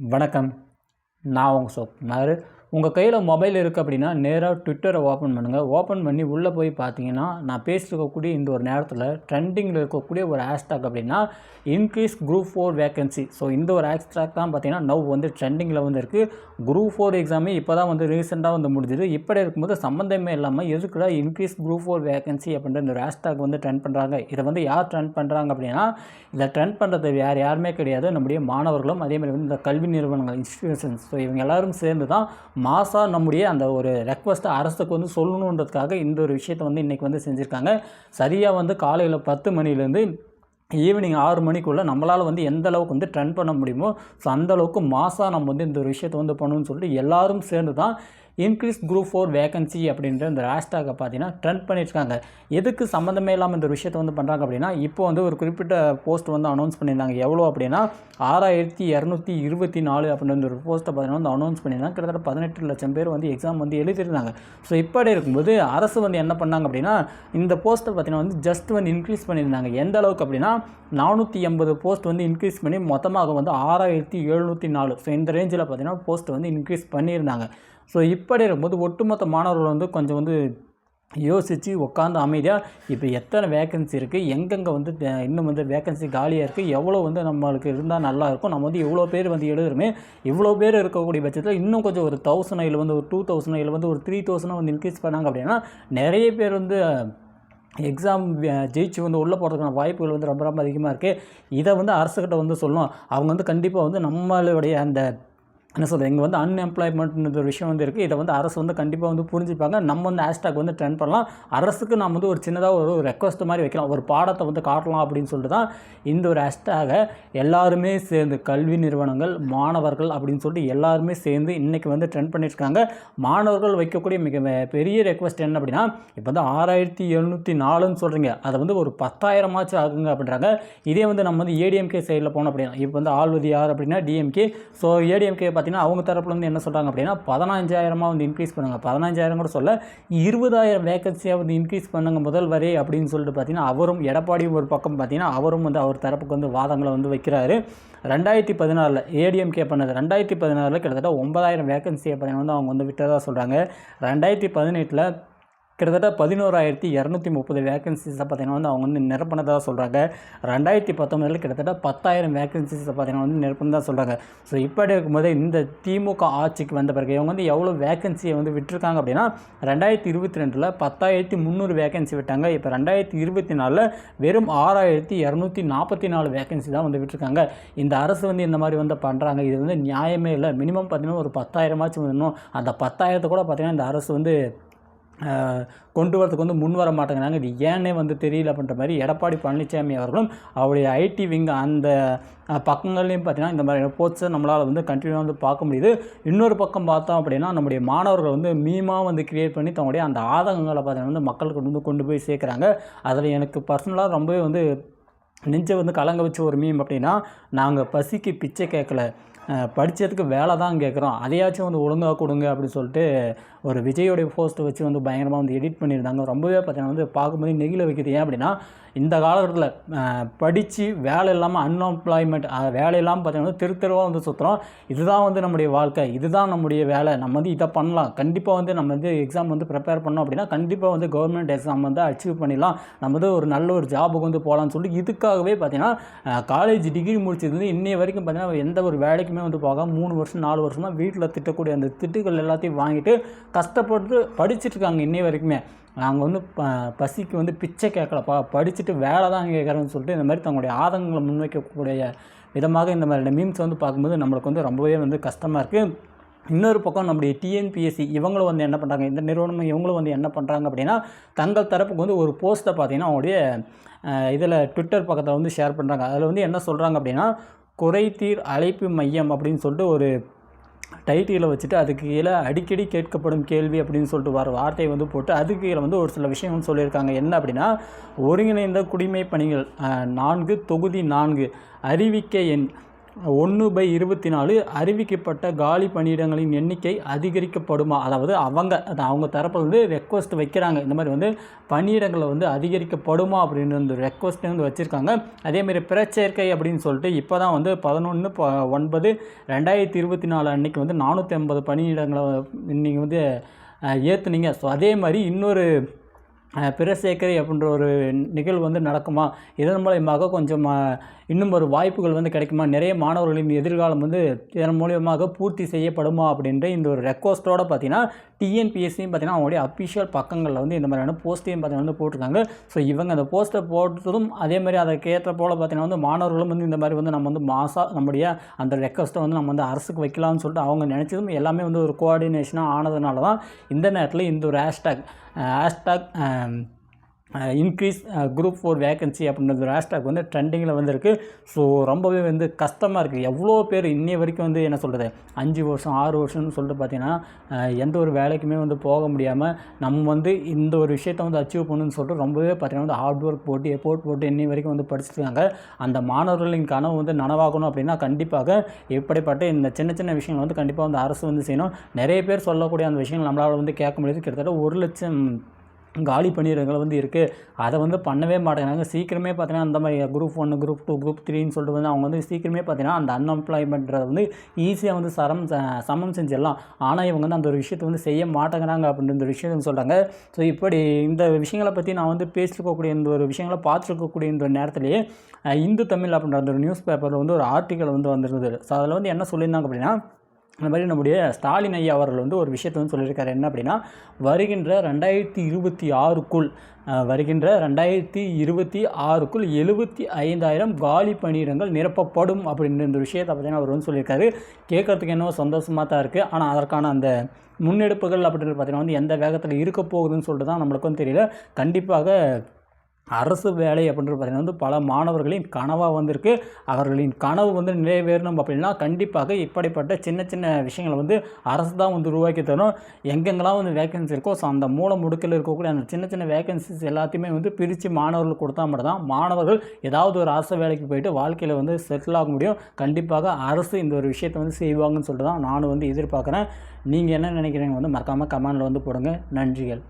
வணக்கம். நான் உங்கள் சோப் நான் உங்கள் கையில் மொபைல் இருக்குது அப்படின்னா நேராக ட்விட்டரை ஓப்பன் பண்ணுங்கள் ஓப்பன் பண்ணி உள்ளே போய் பார்த்தீங்கன்னா நான் பேசியிருக்கக்கூடிய இந்த ஒரு நேரத்தில் ட்ரெண்டிங்கில் இருக்கக்கூடிய ஒரு ஹேஷ்டாக் அப்படின்னா increase group four vacancy so இந்த ஒரு ஹேஷ்டாக் தான் பார்த்தீங்கன்னா நவ் வந்து ட்ரெண்டிங்கில் வந்து இருக்குது குரூப் ஃபோர் எக்ஸாமே இப்போ தான் வந்து ரீசெண்டாக வந்து முடிஞ்சுது. இப்படி இருக்கும்போது சம்மந்தமே இல்லாமல் எதுக்குடா இன்க்ரீஸ் குரூப் ஃபோர் வேகன்சி அப்படின்ற இந்த ஒரு ஹேஷ்டாக் வந்து ட்ரெண்ட் பண்ணுறாங்க இதை வந்து யார் ட்ரெண்ட் பண்ணுறாங்க அப்படின்னா இதை ட்ரெண்ட் பண்ணுறது யார் யாருமே கிடையாது. நம்முடைய மாணவர்களும் அதே மாதிரி வந்து இந்த கல்வி நிறுவனங்கள் இன்ஸ்டிடியூஷன்ஸ் ஸோ இவங்க எல்லாரும் சேர்ந்து தான் மாசா நம்முடைய அந்த ஒரு ரெக்வஸ்ட்டை அரசுக்கு வந்து சொல்லணுன்றதுக்காக இந்த ஒரு விஷயத்தை வந்து இன்றைக்கி வந்து செஞ்சுருக்காங்க. சரியாக வந்து காலையில் பத்து மணிலேருந்து ஈவினிங் ஆறு மணிக்குள்ளே நம்மளால் வந்து எந்த அளவுக்கு வந்து ட்ரெண்ட் பண்ண முடியுமோ ஸோ அந்த அளவுக்கு மாசாக நம்ம வந்து இந்த ஒரு விஷயத்தை வந்து பண்ணணும்னு சொல்லிட்டு எல்லோரும் சேர்ந்து தான் இன்க்ரீஸ் குரூப் ஃபோர் வேகன்சி அப்படின்ற இந்த ஹேஷ்டாகை பார்த்தீங்கன்னா ட்ரெண்ட் பண்ணியிருக்காங்க. எதுக்கு சம்மந்தமே இல்லாமல் இந்த விஷயத்தை வந்து பண்ணுறாங்க அப்படின்னா இப்போ வந்து ஒரு குறிப்பிட்ட போஸ்ட் வந்து அனௌன்ஸ் பண்ணியிருந்தாங்க. எவ்வளோ அப்படின்னா ஆறாயிரத்தி இரநூத்தி இருபத்தி நாலு அப்படின்ற ஒரு போஸ்ட்டை பார்த்தீங்கன்னா வந்து அனௌன்ஸ் பண்ணியிருந்தாங்க. கிட்டத்தட்ட பதினெட்டு லட்சம் பேர் வந்து எக்ஸாம் வந்து எழுதிருந்தாங்க ஸோ இப்படி இருக்கும்போது அரசு வந்து என்ன பண்ணாங்க அப்படின்னா இந்த போஸ்ட்டை பார்த்தீங்கன்னா வந்து ஜஸ்ட் வந்து இன்க்ரீஸ் பண்ணியிருந்தாங்க. எந்த அளவுக்கு அப்படின்னா நானூற்றி எண்பது போஸ்ட் வந்து இன்க்ரீஸ் பண்ணி மொத்தமாக வந்து ஆறாயிரத்தி எழுநூற்றி நாலு. ஸோ இந்த ரேஞ்சில் பார்த்தீங்கன்னா போஸ்ட் வந்து இன்க்ரீஸ் பண்ணியிருந்தாங்க. ஸோ இப்படி இருக்கும்போது ஒட்டுமொத்த மாணவர்கள் வந்து கொஞ்சம் வந்து யோசித்து உட்காந்து அமைதியாக இப்போ எத்தனை வேக்கன்சி இருக்குது எங்கெங்கே வந்து இன்னும் வந்து வேக்கன்சி காலியாக இருக்குது எவ்வளோ வந்து நம்மளுக்கு இருந்தால் நல்லா இருக்கும்? நம்ம வந்து இவ்வளோ பேர் வந்து எழுதுறோமே இவ்வளோ பேர் இருக்கக்கூடிய பட்சத்தில் இன்னும் கொஞ்சம் ஒரு தௌசண்ட் இல்லை வந்து ஒரு டூ தௌசண்ட் இல்லை வந்து ஒரு த்ரீ தௌசண்ட் வந்து இன்க்ரீஸ் பண்ணாங்க அப்படின்னா நிறைய பேர் வந்து எக்ஸாம் ஜெயிச்சு வந்து உள்ளே போகிறதுக்கான வாய்ப்புகள் வந்து ரொம்ப ரொம்ப அதிகமாக இருக்குது இதை வந்து அரசுக்கிட்ட வந்து சொல்லணும். அவங்க வந்து கண்டிப்பாக வந்து நம்மளுடைய அந்த என்ன சொல்கிறது இங்கே வந்து அன்எம்ப்ளாய்மெண்ட்ன்ற ஒரு விஷயம் வந்து இருக்குது இதை வந்து அரசு வந்து கண்டிப்பாக வந்து புரிஞ்சுப்பாங்க. நம்ம வந்து ஹேஷ்டாக் வந்து ட்ரெண்ட் பண்ணலாம். அரசுக்கு நம்ம வந்து ஒரு சின்னதாக ஒரு ரெக்வஸ்ட் மாதிரி வைக்கலாம். ஒரு பாடத்தை வந்து காட்டலாம் அப்படின்னு சொல்லிட்டு தான் இந்த ஒரு ஹேஷ்டாகை எல்லாருமே சேர்ந்து கல்வி நிறுவனங்கள் மாணவர்கள் அப்படின்னு சொல்லிட்டு எல்லாருமே சேர்ந்து இன்றைக்கி வந்து ட்ரெண்ட் பண்ணியிருக்காங்க மாணவர்கள் வைக்கக்கூடிய மிக பெரிய ரெக்வஸ்ட் என்ன அப்படின்னா இப்போ வந்து ஆறாயிரத்தி எழுநூற்றி நாலுன்னு சொல்கிறீங்க அதை வந்து ஒரு பத்தாயிரமாச்சும் ஆகுங்க அப்படின்றாங்க. இதே வந்து நம்ம வந்து ஏடிஎம்கே சைடில் போனோம் அப்படின்னா இப்போ வந்து ஆள்வதி யார் அப்படின்னா டிஎம்கே ஸோ ஏடிஎம்கே பார்த்தீங்கன்னா அவங்க தரப்புலேருந்து என்ன சொல்கிறாங்க அப்படின்னா பதினஞ்சாயிரமாக வந்து இன்க்ரீஸ் பண்ணுங்கள் பதினஞ்சாயிரம் கூட சொல்ல இருபதாயிரம் வேகன்சியாக வந்து இன்க்ரீஸ் பண்ணுங்கள் முதல் வரை அப்படின்னு சொல்லிட்டு பார்த்தீங்கன்னா அவரும் எடப்பாடியும் ஒரு பக்கம் பார்த்தீங்கன்னா அவரும் வந்து அவர் தரப்புக்கு வந்து வாதங்களை வந்து வைக்கிறாரு. ரெண்டாயிரத்தி பதினாறில் ஏடிஎம்கே பண்ணது. ரெண்டாயிரத்தி பதினாறில் கிட்டத்தட்ட ஒன்பதாயிரம் வேகன்சியை பார்த்தீங்கன்னா வந்து அவங்க வந்து விட்டதாக சொல்கிறாங்க ரெண்டாயிரத்தி பதினெட்டில் கிட்டத்தட்ட பதினோராயிரத்தி இரநூத்தி முப்பது வேகன்சிஸை பார்த்தீங்கன்னா வந்து அவங்க வந்து நிரப்பினதாக சொல்கிறாங்க ரெண்டாயிரத்தி பத்தொம்பதில் கிட்டத்தட்ட பத்தாயிரம் வேகன்சிஸை பார்த்தீங்கன்னா வந்து நிரப்பினதாக சொல்கிறாங்க ஸோ இப்படி இருக்கும்போது இந்த திமுக ஆட்சிக்கு வந்த பிறகு இவங்க வந்து எவ்வளோ வேகன்சியை வந்து விட்டுருக்காங்க அப்படின்னா ரெண்டாயிரத்தி இருபத்தி ரெண்டில் பத்தாயிரத்தி முந்நூறு வேகன்சி விட்டாங்க. இப்போ ரெண்டாயிரத்தி இருபத்தி நாலில் வெறும் ஆறாயிரத்தி இரநூத்தி நாற்பத்தி நாலு வேகன்சி தான் வந்து விட்டுருக்காங்க. இந்த அரசு வந்து இந்த மாதிரி வந்து பண்ணுறாங்க இது வந்து நியாயமே இல்லை. மினிமம் பார்த்தீங்கன்னா ஒரு பத்தாயிரமாச்சும் வந்துடணும் அந்த பத்தாயிரத்தை கூட பார்த்தீங்கன்னா இந்த அரசு வந்து கொண்டு வரதுக்கு வந்து முன் வர மாட்டேங்கிறாங்க. இது ஏன்னே வந்து தெரியல அப்படின்ற மாதிரி எடப்பாடி பழனிசாமி அவர்களும் அவருடைய ஐடி விங் அந்த பக்கங்கள்லையும் பார்த்தீங்கன்னா இந்த மாதிரி போட்ஸை நம்மளால் வந்து கண்டினியூவாக வந்து பார்க்க முடியுது. இன்னொரு பக்கம் பார்த்தோம் அப்படின்னா நம்முடைய மாணவர்கள் வந்து மீமாக வந்து கிரியேட் பண்ணி தங்களுடைய அந்த ஆதங்கங்களை பார்த்தீங்கன்னா வந்து மக்களுக்கு வந்து கொண்டு போய் சேர்க்குறாங்க. அதில் எனக்கு பர்சனலாக ரொம்பவே வந்து நெஞ்சை வந்து கலங்க வச்ச ஒரு மீம் அப்படின்னா நாங்கள் பசிக்கு பிச்சை கேட்கல. படித்ததுக்கு வேலை தான் கேட்குறோம் அதையாச்சும் வந்து ஒழுங்காக கொடுங்க அப்படின்னு சொல்லிட்டு ஒரு விஜயோடைய போஸ்ட்டை வச்சு வந்து பயங்கரமாக வந்து எடிட் பண்ணியிருந்தாங்க. ரொம்பவே பார்த்தீங்கன்னா வந்து பார்க்கும்போது நெகிழ வைக்கிறது ஏன் அப்படின்னா இந்த காலகட்டத்தில் படித்து வேலை இல்லாமல் அன்எம்ப்ளாய்மெண்ட் வேலை இல்லாமல் பார்த்தீங்கன்னா தெரு தெருவாக வந்து சுற்றுறோம் இதுதான் வந்து நம்முடைய வாழ்க்கை. இதுதான் நம்முடைய வேலை. நம்ம வந்து இதை பண்ணலாம். கண்டிப்பாக வந்து நம்ம வந்து எக்ஸாம் வந்து ப்ரிப்பேர் பண்ணோம் அப்படின்னா கண்டிப்பாக வந்து கவர்மெண்ட் எக்ஸாம் வந்து அச்சீவ் பண்ணிடலாம். நம்ம வந்து ஒரு நல்ல ஒரு ஜாபுக்கு வந்து போகலான்னு சொல்லிட்டு இதுக்காகவே பார்த்தீங்கன்னா காலேஜ் டிகிரி முடிச்சதுலேருந்து இன்னைய வரைக்கும் பார்த்தீங்கன்னா எந்த ஒரு வேலைக்குமே வந்து போக மூணு வருஷம் நாலு வருஷமாக வீட்டில் திட்டக்கூடிய அந்த திட்டுகள் எல்லாத்தையும் வாங்கிட்டு கஷ்டப்பட்டு படிச்சுட்ருக்காங்க இன்னை வரைக்குமே. நாங்கள் வந்து ப பசிக்கு வந்து பிச்சை கேட்கலப்பா படிச்சுட்டு வேலை தான் கேட்குறேன்னு சொல்லிட்டு இந்த மாதிரி தங்களுடைய ஆதங்கங்களை முன்வைக்கக்கூடிய விதமாக இந்த மாதிரி மீம்ஸ் வந்து பார்க்கும்போது நம்மளுக்கு வந்து ரொம்பவே வந்து கஷ்டமாக இருக்குது இன்னொரு பக்கம் நம்முடைய டிஎன்பிஎஸ்சி இவங்களும் வந்து என்ன பண்ணுறாங்க இந்த நிறுவனம் இவங்களும் வந்து என்ன பண்ணுறாங்க அப்படின்னா தங்கள் தரப்புக்கு வந்து ஒரு போஸ்ட்டை பார்த்தீங்கன்னா அவங்களுடைய இதில் ட்விட்டர் பக்கத்தில் வந்து ஷேர் பண்ணுறாங்க அதில் வந்து என்ன சொல்கிறாங்க அப்படின்னா குறைதீர் அழைப்பு மையம் அப்படின்னு சொல்லிட்டு ஒரு டைட்டிலை வச்சுட்டு அதுக்கு கீழே அடிக்கடி கேட்கப்படும் கேள்வி அப்படின்னு சொல்லிட்டு வர வார்த்தையை வந்து போட்டு அதுக்கு கீழே வந்து ஒரு சில விஷயம் சொல்லியிருக்காங்க. என்ன அப்படின்னா ஒருங்கிணைந்த குடிமை பணிகள் நான்கு தொகுதி நான்கு அறிவிக்கை எண் ஒன்று பை இருபத்தி நாலு அறிவிக்கப்பட்ட காலி பணியிடங்களின் எண்ணிக்கை அதிகரிக்கப்படுமா? அதாவது அவங்க அது அவங்க தரப்பில் வந்து ரெக்வஸ்ட் வைக்கிறாங்க. இந்த மாதிரி வந்து பணியிடங்களை வந்து அதிகரிக்கப்படுமா அப்படின்னு வந்து ரெக்வஸ்ட் வந்து வச்சுருக்காங்க. அதேமாரி பிறச்சேர்க்கை அப்படின்னு சொல்லிட்டு இப்போ தான் வந்து பதினொன்று ஒன்பது ரெண்டாயிரத்தி இருபத்தி நாலு அன்றைக்கி வந்து நானூற்றி ஐம்பது பணியிடங்களை நீங்கள் வந்து ஏற்றுனீங்க ஸோ அதே மாதிரி இன்னொரு பிரசேக்கரை அப்படின்ற ஒரு நிகழ்வு வந்து நடக்குமா? இதன் மூலயமாக கொஞ்சம் இன்னும் ஒரு வாய்ப்புகள் வந்து கிடைக்குமா? நிறைய மாணவர்களின் எதிர்காலம் வந்து இதன் மூலியமாக பூர்த்தி செய்யப்படுமா? அப்படின்ற இந்த ஒரு ரெக்வஸ்ட்டோடு பார்த்தீங்கன்னா டிஎன்பிஎஸ்சியும் பார்த்தீங்கன்னா அவங்களுடைய அஃபிஷியல் பக்கங்களில் வந்து இந்த மாதிரியான போஸ்ட்டையும் பார்த்தீங்கன்னா வந்து போட்டிருக்காங்க. ஸோ இவங்க அந்த போஸ்ட்டை போட்டதும் அதே மாதிரி அதை கேட்ட போல் பார்த்தீங்கன்னா வந்து மாணவர்களும் வந்து இந்த மாதிரி வந்து நம்ம வந்து மாதம் நம்முடைய அந்த ரெக்வஸ்ட்டை வந்து நம்ம வந்து அரசுக்கு வைக்கலாம்னு சொல்லிட்டு அவங்க நினச்சதும் எல்லாமே வந்து ஒரு கோஆர்டினேஷனாக ஆனதுனால தான் இந்த நேரத்தில் இந்த ஒரு hashtag hashtag increase group four vacancy அப்படின்றது ஒரு ஹேஷ்டாக் வந்து ட்ரெண்டிங்கில் வந்திருக்கு. ஸோ ரொம்பவே வந்து கஷ்டமாக இருக்குது எவ்வளோ பேர் இன்னைய வரைக்கும் வந்து என்ன சொல்கிறது அஞ்சு வருஷம் ஆறு வருஷம்னு சொல்லிட்டு பார்த்தீங்கன்னா எந்த ஒரு வேலைக்குமே வந்து போக முடியாமல் நம்ம வந்து இந்த ஒரு விஷயத்தை வந்து அச்சீவ் பண்ணணும்னு சொல்லிட்டு ரொம்பவே பார்த்தீங்கன்னா வந்து ஹார்ட் ஒர்க் போட்டு எஃபோர்ட் போட்டு இன்னி வரைக்கும் வந்து படிச்சுருக்காங்க அந்த மாணவர்களின் கனவு வந்து நனவாகணும் அப்படின்னா கண்டிப்பாக எப்படிப்பட்ட இந்த சின்ன சின்ன விஷயங்கள் வந்து கண்டிப்பாக வந்து அரசு வந்து செய்யணும். நிறைய பேர் சொல்லக்கூடிய அந்த விஷயங்கள் நம்மளால் வந்து கேட்க முடியாது. கிட்டத்தட்ட ஒரு லட்சம் காலி பணியிடங்கள் வந்து இருக்குது அதை வந்து பண்ணவே மாட்டேங்கிறாங்க. சீக்கிரமே பார்த்தீங்கன்னா அந்த மாதிரி குரூப் ஒன்று குரூப் டூ குரூப் த்ரீன்னு சொல்லிட்டு வந்து அவங்க வந்து சீக்கிரமே பார்த்தீங்கன்னா அந்த அன்எம்ப்ளாய்மெண்ட்றதை வந்து ஈஸியாக வந்து சரம் சமம் செஞ்சிடலாம். ஆனால் இவங்க வந்து அந்த ஒரு விஷயத்தை வந்து செய்ய மாட்டேங்கிறாங்க அப்படின்ற ஒரு விஷயத்தை சொல்கிறாங்க ஸோ இப்படி இந்த விஷயங்களை பற்றி நான் வந்து பேசிருக்கக்கூடிய இந்த ஒரு விஷயங்களை பார்த்துருக்கக்கூடிய இந்த நேரத்திலேயே இந்து தமிழ் அப்படின்ற அந்த ஒரு நியூஸ் பேப்பரில் வந்து ஒரு ஆர்டிக்கல் வந்து வந்திருந்தது. ஸோ அதில் வந்து என்ன சொல்லியிருந்தாங்க அப்படின்னா அந்த மாதிரி நம்முடைய ஸ்டாலின் ஐயா அவர்கள் வந்து ஒரு விஷயத்தை வந்து சொல்லியிருக்காரு. என்ன அப்படின்னா வருகின்ற ரெண்டாயிரத்தி இருபத்தி ஆறுக்குள் வருகின்ற ரெண்டாயிரத்தி இருபத்தி ஆறுக்குள் எழுபத்தி ஐந்தாயிரம் காலி பணியிடங்கள் நிரப்பப்படும் அப்படின்ற இந்த விஷயத்தை பார்த்தீங்கன்னா அவர் வந்து சொல்லியிருக்காரு. கேட்குறதுக்கு என்னவோ சந்தோஷமாக தான் இருக்குது ஆனால் அதற்கான அந்த முன்னெடுப்புகள் அப்படின்றது பார்த்தீங்கன்னா வந்து எந்த வேகத்தில் இருக்க போகுதுன்னு சொல்லிட்டு தான் நம்மளுக்கும் தெரியல. கண்டிப்பாக அரசு வேலை அப்படின்றது பார்த்திங்கன்னா வந்து பல மாணவர்களின் கனவாக வந்திருக்கு. அவர்களின் கனவு வந்து நிறைவேறணும் அப்படின்னா கண்டிப்பாக இப்படிப்பட்ட சின்ன சின்ன விஷயங்களை வந்து அரசு தான் வந்து உருவாக்கி தரும் எங்கெங்கெல்லாம் வந்து வேகன்சி இருக்கோ ஸோ அந்த மூல முடுக்கில் இருக்கக்கூடிய அந்த சின்ன சின்ன வேகன்சிஸ் எல்லாத்தையுமே வந்து பிரித்து மாணவர்களுக்கு கொடுத்தா மட்டும் தான் மாணவர்கள் ஏதாவது ஒரு அரசு வேலைக்கு போயிட்டு வாழ்க்கையில் வந்து செட்டில் ஆக முடியும். கண்டிப்பாக அரசு இந்த ஒரு விஷயத்தை வந்து செய்வாங்கன்னு சொல்லிட்டு தான் நானும் வந்து எதிர்பார்க்குறேன். நீங்கள் என்ன நினைக்கிறீங்க வந்து மறக்காமல் கமெண்டில் வந்து போடுங்க. நன்றிகள்.